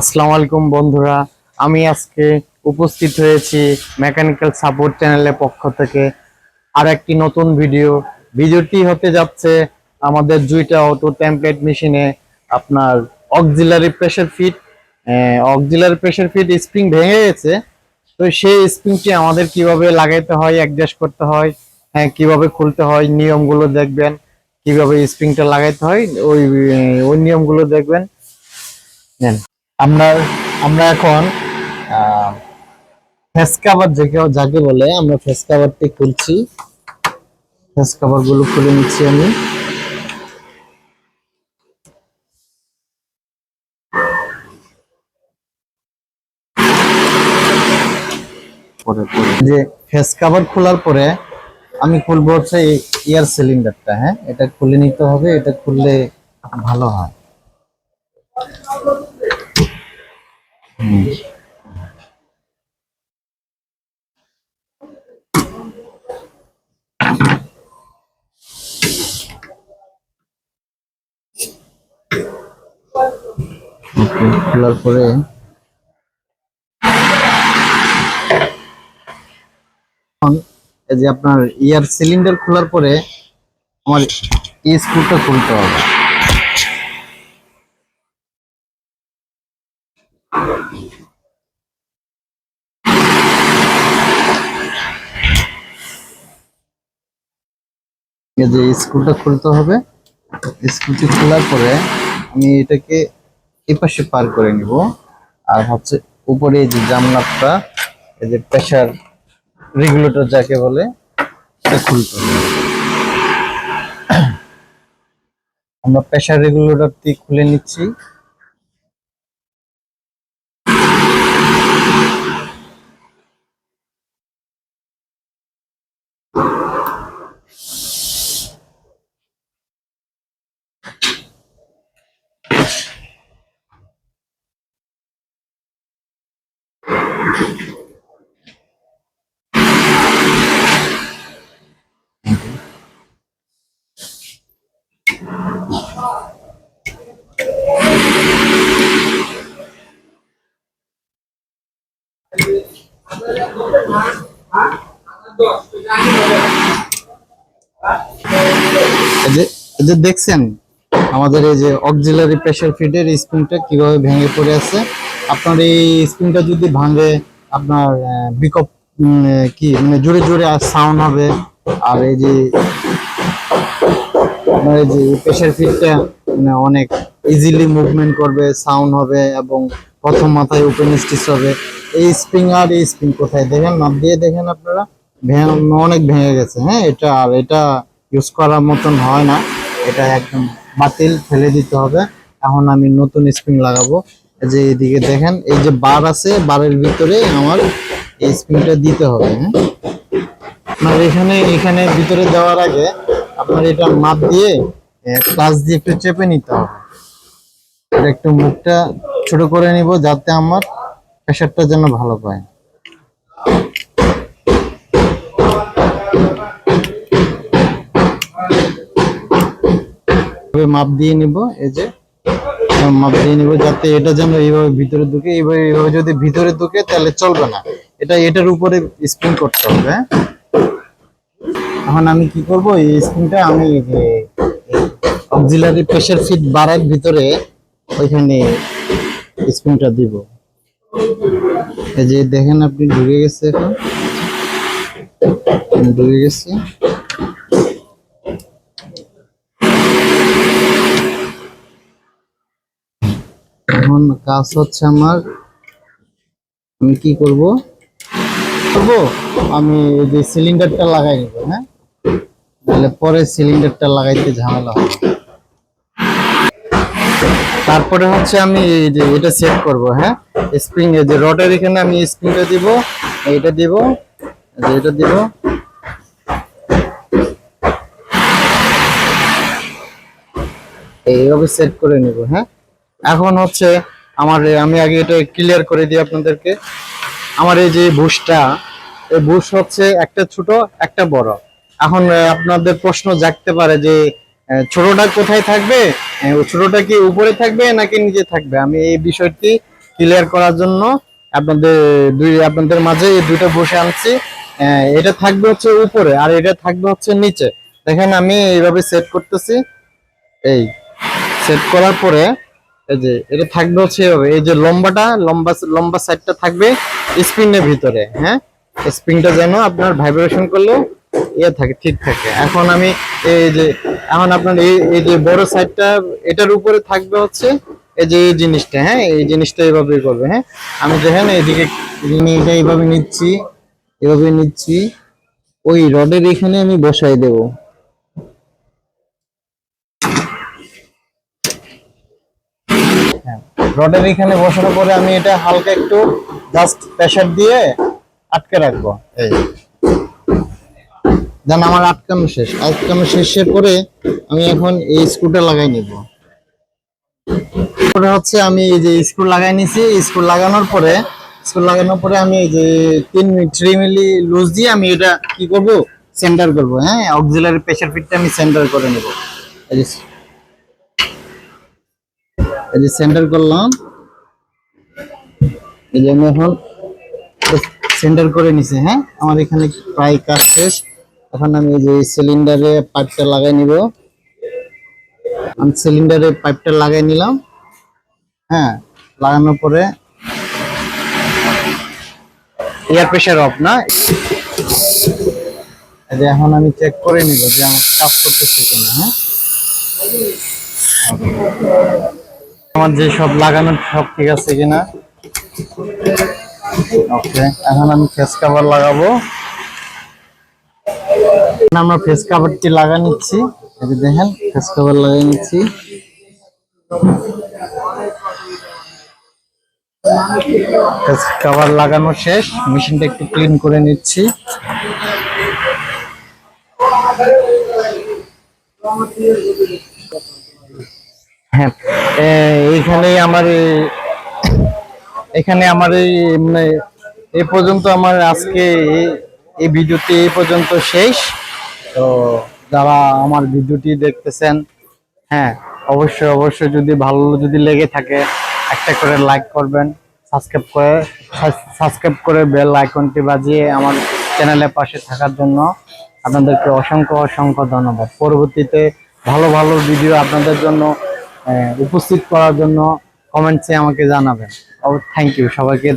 আসসালামু আলাইকুম বন্ধুরা, আমি আজকে উপস্থিত হয়েছি মেকানিক্যাল সাপোর্ট চ্যানেলের পক্ষ থেকে। আর একটি নতুন ভিডিও ভিডিওটি হতে যাচ্ছে আমাদের দুইটা অটো টেমপ্লেট মেশিনে আপনার auxiliary presser feet auxiliary presser feet spring ভেঙে গেছে। তো সেই স্প্রিংটি আমাদের কীভাবে লাগাইতে হয় অ্যাডজাস্ট করতে হয় হ্যাঁ কীভাবে খুলতে হয়, নিয়মগুলো দেখবেন। কীভাবে স্প্রিংটা লাগাইতে হয়, ওই ওই নিয়মগুলো দেখবেন। আমরা আমরা এখন ফেস কাভার যাকে যাকে বলে, আমরা ফেস কাভারটি খুলছি। ফেস কাভারগুলো খুলে নিচ্ছি আমি। যে ফেস কাভার খোলার পরে আমি খুলবো হচ্ছে এয়ার সিলিন্ডারটা হ্যাঁ? এটা খুলে নিতে হবে, এটা খুললে ভালো হয়। খোলার পরে এই যে আপনার এয়ার সিলিন্ডার খোলার পরে আমার এই স্ক্রুটা খুলতে হবে। এই যে স্ক্রুটা খুলতে হবে। স্ক্রুটি খোলার পরে আমি এটাকে এপাশে পার করে নিব। আর হচ্ছে উপরে যে জামলাটা এই যে প্রেসার রেগুলেটর যাকে বলে, সেটা খুলতে হবে আমরা প্রেসার রেগুলেটরটি খুলে নিচ্ছি। দেখছেন আমাদের এই যে অক্সিলারি প্রেসার ফিডের স্প্রিংটা কীভাবে ভেঙে পড়ে আছে? আপনার এই স্ক্রিনটা যদি ভাঙে, আপনার বিকপ কি মানে জোরে জোরে আর সাউন্ড হবে। আর এই যে, আপনার এই যে প্রেসার ফিডটা মানে অনেক ইজিলি মুভমেন্ট করবে সাউন্ড হবে এবং প্রথম মাথায় ওপেন স্টিচ হবে। এই স্প্রিং আর এই স্প্রিং কোথায়? দেখেন মাপ দিয়ে দেখেন আপনারা অনেক ভেঙে গেছে হ্যাঁ? এটা, আর এটা ইউজ করার মতন হয় না। এটা একদম বাতিল, ফেলে দিতে হবে। এখন আমি নতুন স্প্রিং লাগাবো। যে এদিকে দেখেন, এই যে বার আছে, বারের ভিতরে আমার এই স্প্রিংটা দিতে হবে হ্যাঁ? আপনার এখানে এখানে ভিতরে দেওয়ার আগে আপনার এটা মাপ দিয়ে ক্লাস দিয়ে একটু চেপে নিতে হবে। একটু মুখটা ছোট করে নিব যাতে আমার প্রেশারটা যেন ভালো পায়। মাপ দিয়ে নিব, এই যে। মাপ দিয়ে নিব, যাতে এটা যেন এইভাবে ভিতরে ঢুকে, এইভাবে এইভাবে যদি ভিতরে ঢুকে তাহলে চলবে না। এটা এটার উপরে স্পিন করতে হবে? এখন আমি কি করব, এই স্পিনটা আমি অক্সিলারি প্রেসার ফিট বাড়ার ভিতরে ওইখানে স্পিনটা দিব। এই যে দেখেন আপনি ঢুকে গেছে এখন। ঢুকে গেছে। এখন কাজ হচ্ছে আমার। আমি কি করব? করব? আমি যে সিলিন্ডারটা লাগাই নেব হ্যাঁ? তাহলে পরে সিলিন্ডারটা লাগাইতে ঝামেলা হবে। তারপরে হচ্ছে আমি যে এটা সেট করব হ্যাঁ? স্প্রিং যে রডের এখানে আমি স্প্রিংটা দিব, এইটা দিব এটা দিব। এইভাবে সেট করে নিব হ্যাঁ? এখন হচ্ছে আমার, আমি আগে এটা ক্লিয়ার করে দিই আপনাদেরকে। আমার এই যে বুশটা এই বুশ হচ্ছে একটা ছোট, একটা বড়। এখন আপনাদের প্রশ্ন জাগতে পারে যে ছোটটা কোথায় থাকবে? ছোটটা কি উপরে থাকবে নাকি নিচে থাকবে? আমি এই বিষয়টি ক্লিয়ার করার জন্য আপনাদের দুই, আপনাদের মাঝে এই দুইটা বসে আনছি। এটা থাকবে হচ্ছে উপরে আর এটা থাকবে হচ্ছে নিচে। দেখেন আমি এইভাবে সেট করতেছি। এই সেট করার পরে এই যে, এটা থাকবে হচ্ছে এভাবে। এই যে লম্বাটা, লম্বা লম্বা সাইডটা থাকবে স্প্রিংয়ের ভিতরে হ্যাঁ? স্প্রিংটা যেন আপনার ভাইব্রেশন করলেও ইয়ে থাকে, ঠিক থাকে। এখন আমি এই যে, এখন আপনার এই এই যে বড় সাইডটা এটার উপরে থাকবে হচ্ছে এই যে এই জিনিসটা হ্যাঁ? এই জিনিসটা এইভাবে করবে হ্যাঁ? আমি দেখেন এইদিকে আমি এইভাবে নিচ্ছি, এভাবে নিচ্ছি। ওই রডের এখানে আমি বসাই দেবো। রডের এখানে বসানোর পরে আমি এটা হালকা একটু জাস্ট প্রেসার দিয়ে আটকে রাখব। এই। দেন আমার আটকানো শেষ। আটকানো শেষের পরে আমি এখন এই স্ক্রুটা লাগাই নিব। হচ্ছে আমি এই যে স্ক্রু লাগাই নিছি স্ক্রু লাগানোর পরে স্ক্রু লাগানোর পরে আমি এই যে তিন থ্রি মিলি লুজ দিয়ে আমি এটা কি করব? সেন্টার করব। হ্যাঁ অক্সিলারি প্রেসার ফিটটা আমি সেন্টার করে নেব। এই যে সেন্টার করলাম। এই যে আমি এখন সেন্টার করে নিছি হ্যাঁ? আমার এখানে প্রায় কাজ শেষ। এখন আমি এই যে সিলিন্ডারে পাইপটা লাগাই নিব। আমি সিলিন্ডারে পাইপটা লাগাই নিলাম। হ্যাঁ লাগানোর পরে এয়ার প্রেশার অফ না? এখন আমি চেক করে নিব যে আমার কাজ করতেছে কিনা হ্যাঁ? আমার যে সব লাগানো সব ঠিক আছে কিনা? ওকে এখন আমি ফেস কভার লাগাবো। আমরা ফেস কভারটি লাগা নিচ্ছি। দেখেন ফেস কভার লাগিয়ে নিচ্ছি। ফেস কভার লাগানো শেষ। মেশিনটা একটু ক্লিন করে নিচ্ছি। হ্যাঁ এ- এইখানে আমার এখানে আমার এ পর্যন্ত আমার আজকে এই- ভিডিওটি এই পর্যন্ত শেষ। তো যারা আমার ভিডিওটি দেখতেছেন হ্যাঁ অবশ্যই অবশ্যই যদি ভালো যদি লেগে থাকে, একটা করে লাইক করবেন সাবস্ক্রাইব করে সাবস্ক্রাইব করে বেল আইকনটি বাজিয়ে আমার চ্যানেলের পাশে থাকার জন্য আপনাদেরকে অসংখ্য অসংখ্য ধন্যবাদ। পরবর্তীতে ভালো ভালো ভিডিও আপনাদের জন্য উপস্থিত করার জন্য কমেন্টসে আমাকে জানাবেন থ্যাংক ইউ সবাইকে।